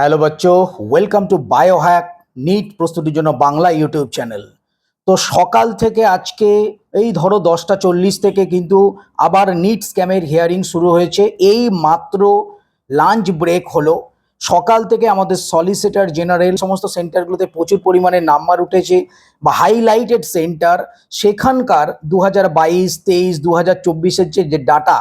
Hello বাচ্চো welcome to bio hack NEET প্রস্তুতির জন্য Bangla YouTube channel. তো সকাল থেকে আজকে, এই ধরো দশটা চল্লিশ থেকে কিন্তু আবার নিট স্ক্যামের হিয়ারিং শুরু হয়েছে। এই মাত্র লাঞ্চ ব্রেক হলো। সকাল থেকে আমাদের সলিসিটার জেনারেল সমস্ত সেন্টারগুলোতে প্রচুর পরিমাণে নাম্বার উঠেছে বা হাইলাইটেড সেন্টার সেখানকার দু হাজার বাইশ, তেইশ দু হাজার চব্বিশের যে ডাটা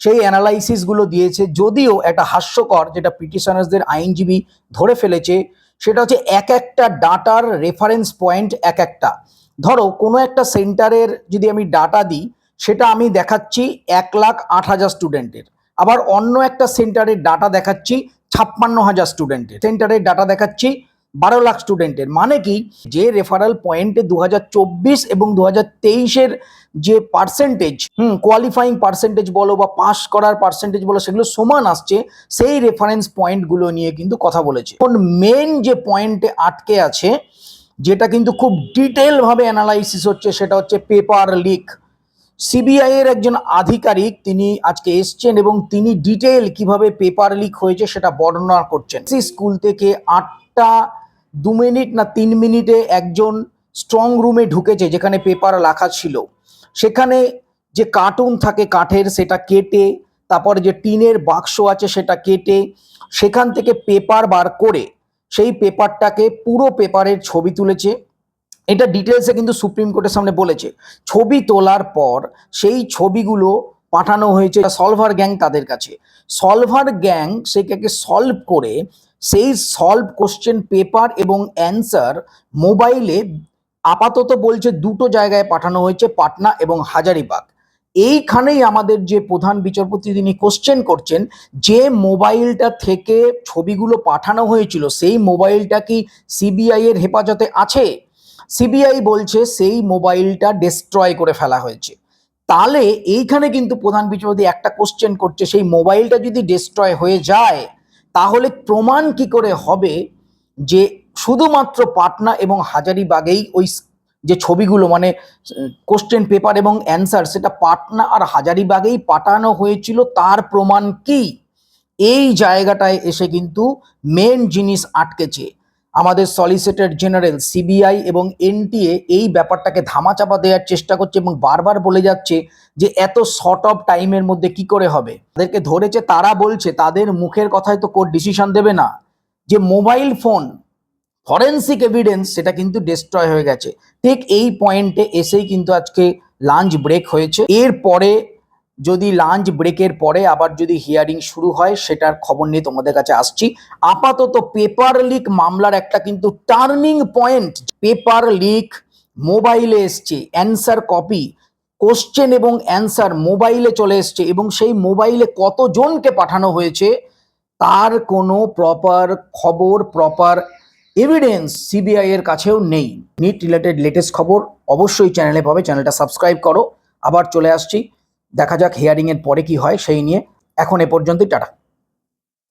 সেই অ্যানালাইসিসগুলো দিয়েছে যদিও একটা হাস্যকর যেটা পিটিশনার্সদের আইনজীবী ধরে ফেলেছে, সেটা হচ্ছে এক একটা ডাটার রেফারেন্স পয়েন্ট এক একটা। ধরো, কোনো একটা সেন্টারের যদি আমি ডাটা দিই, সেটা আমি দেখাচ্ছি এক লাখ আট হাজার স্টুডেন্টের আবার অন্য একটা সেন্টারের ডাটা দেখাচ্ছি ছাপ্পান্ন হাজার স্টুডেন্টের সেন্টারের ডাটা দেখাচ্ছি বারো লাখ স্টুডেন্টের মানে কি? যে রেফারেল পয়েন্টে দু এবং দু হাজার যে পার্সেন্টেজ হুম কোয়ালিফাইং পার্সেন্টেজ বলো বা পাস করার পার্সেন্টেজ বলো, সেগুলো সমান আসছে, সেই রেফারেন্স পয়েন্টগুলো নিয়ে কিন্তু কথা বলেছে। এখন মেন যে পয়েন্টে আটকে আছে, যেটা কিন্তু খুব ডিটেলভাবে অ্যানালাইসিস হচ্ছে, সেটা হচ্ছে পেপার লিক সিবিআই এর একজন আধিকারিক তিনি আজকে এসছেন এবং তিনি ডিটেল কীভাবে পেপার লিক হয়েছে সেটা বর্ণনা করছেন। স্কুল থেকে আটটা দু মিনিট না তিন মিনিটে একজন স্ট্রং রুমে ঢুকেছে, যেখানে পেপার লেখা ছিল। সেখানে যে কার্টুন থাকে কাঠের সেটা কেটে, তারপরে যে টিনের বাক্স আছে সেটা কেটে, সেখান থেকে পেপার বার করে সেই পেপারটাকে পুরো পেপারের ছবি তুলেছে। এটা ডিটেলসে কিন্তু সুপ্রিম কোর্টের সামনে বলেছে। ছবি তোলার পর সেই ছবিগুলো পাঠানো হয়েছে সলভার গ্যাং তাদের কাছে। সলভার গ্যাং সেটাকে সলভ করে সেই সলভ কোশ্চেন পেপার এবং অ্যান্সার মোবাইলে আপাতত বলছে দুটো জায়গায় পাঠানো হয়েছে, পাটনা এবং হাজারিবাগ। এইখানেই আমাদের যে প্রধান বিচারপতি তিনি কোশ্চেন করছেন, যে মোবাইলটা থেকে ছবিগুলো পাঠানো হয়েছিল, সেই মোবাইলটা কি সিবিআই এর হেফাজতে আছে? সিবিআই বলছে সেই মোবাইলটা ডিস্ট্রয় করে ফেলা হয়েছে। তাহলে এইখানে কিন্তু প্রধান বিচারপতি একটা কোশ্চেন করছে, সেই মোবাইলটা যদি ডিস্ট্রয় হয়ে যায়, তাহলে প্রমাণ কি করে হবে যে শুধুমাত্র পাটনা এবং হাজারিবাগেই ওই যে ছবিগুলো মানে কোশ্চেন পেপার এবং অ্যান্সার সেটা পাটনা আর হাজারিবাগেই পাঠানো হয়েছিল। তার প্রমাণ কি? এই জায়গাটায় এসে কিন্তু মেন জিনিস আটকেছে। আমাদের সলিসিটর জেনারেল সিবিআই এবং এনটিএ এই ব্যাপারটাকে ধামাচাপা দেওয়ার চেষ্টা করছে এবং বারবার বলে যাচ্ছে যে এত শর্ট অফ টাইমের মধ্যে কি করে হবে? তাদেরকে ধরেছে, তারা বলছে, তাদের মুখের কথায় তো কোর্ট ডিসিশন দেবে না। যে মোবাইল ফোন ফরেন্সিক এভিডেন্স সেটা কিন্তু ডিস্ট্রয় হয়ে গেছে। ঠিক এই পয়েন্টে এসেই কিন্তু আজকে লাঞ্চ ব্রেক হয়েছে। এরপরে যদি লাঞ্চ ব্রেকের পরে আবার যদি হিয়ারিং শুরু হয়, সেটার খবর নিয়ে তোমাদের কাছে আসছি। আপাতত পেপার লিক মামলার একটা কিন্তু টার্নিং পয়েন্ট পেপার লিক মোবাইলে এসছে। অ্যান্সার কপি কোশ্চেন এবং অ্যান্সার মোবাইলে চলে এসছে এবং সেই মোবাইলে কতজনকে পাঠানো হয়েছে, তার কোনো প্রপার খবর প্রপার এভিডেন্স সিবিআই এর কাছেও নেই। নিট রিলেটেড লেটেস্ট খবর অবশ্যই চ্যানেলে পাবে। চ্যানেলটা সাবস্ক্রাইব করো। আবার চলে আসছি। দেখা যাক হিয়ারিং এর পরে কি হয় সেই নিয়ে। এখন এ পর্যন্তই, টাটা।